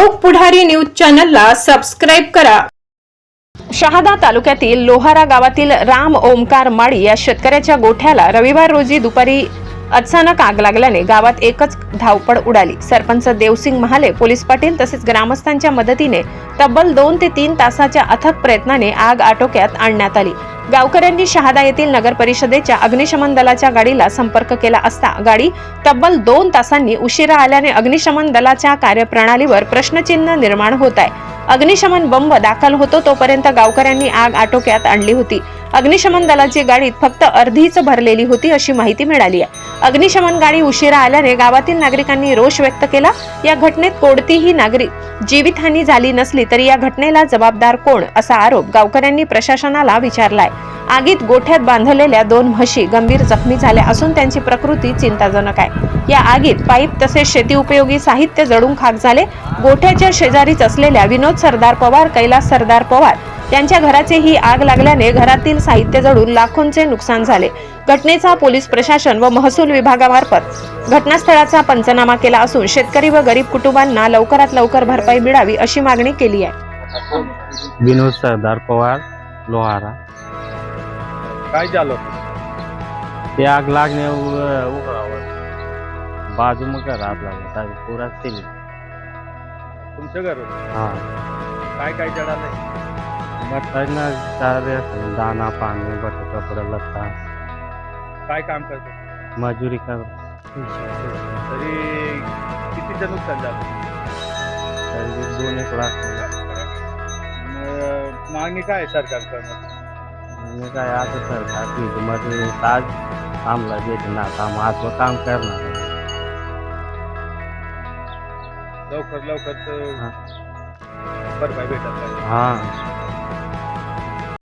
लोक पुढारी न्यूज चॅनलला सबस्क्राईब करा. शहादा तालुक्यातील लोहारा गावातील राम ओमकार माळी या शेतकऱ्याच्या गोठ्याला रविवार रोजी दुपारी अचानक आग लागल्याने गावात एकच धावपळ उडाली. सरपंच देवसिंग महाले पोलीस पाटील तसेच ग्रामस्थांच्या मदतीने तब्बल दोन ते तीन तासाच्या अथक प्रयत्नाने आग आटोक्यात आणण्यात आली. गावकऱ्यांनी शहादा येथील नगर परिषदेच्या अग्निशमन दलाच्या गाडीला संपर्क केला असता गाडी तब्बल दोन तासांनी उशिरा आल्याने अग्निशमन दलाच्या कार्यप्रणालीवर प्रश्नचिन्ह निर्माण होत आहे. अग्निशमन बंब दाखल होतो तोपर्यंत गावकऱ्यांनी आग आटोक्यात आणली होती. अग्निशमन दलाची गाडीत फक्त अर्धीच भरलेली होती अशी माहिती मिळाली आहे. अग्निशमन गाडी उशिरा आल्याने गावातील नागरिकांनी रोष व्यक्त केला. या घटनेत कोणतीही नागरिक जीवितहानी झाली नसली तरी या घटनेला जबाबदार कोण असा आरोप गावकऱ्यांनी प्रशासनाला विचारलाय. आगीत गोठ्यात बांधलेल्या दोन म्हशी गंभीर जखमी झाल्या असून त्यांची प्रकृती चिंताजनक आहे. या आगीत पाईप तसेच शेती उपयोगी साहित्य जळून खाक झाले. गोठ्याच्या शेजारीच असलेल्या विनोद सरदार पवार कैलास सरदार पवार यांच्या घराचे ही आग लागल्याने घरातील साहित्य जळून लाखोंचे नुकसान झाले. घटनेचा पोलीस प्रशासन व महसूल विभागामार्फत घटनास्थळाचा पंचनामा केला असून शेतकरी व गरीब कुटुंबांना लवकरात लवकर भरपाई मिळावी अशी मागणी केली आहे. विनोद सरदार पवार लोहारा. काय झालं? ते आग लागणे बाजू मग घरात लागला त्याची पुरा केली. तुमचं घर. हा. काय काय जळालंय बटायना चार दाना पाणी बट कपडा लत्ता काय काम करतो? मजुरी कर. तरी कितीचं नुकसान झालं तरी दोन एक लाख. मग मागणी काय आहे सरकारकडनं आणि काय आता सरकारमध्ये ताज थांबला देते ना काम आज काम करणार लवकर लवकर तर हा. भरपाई भेटत नाही. हा.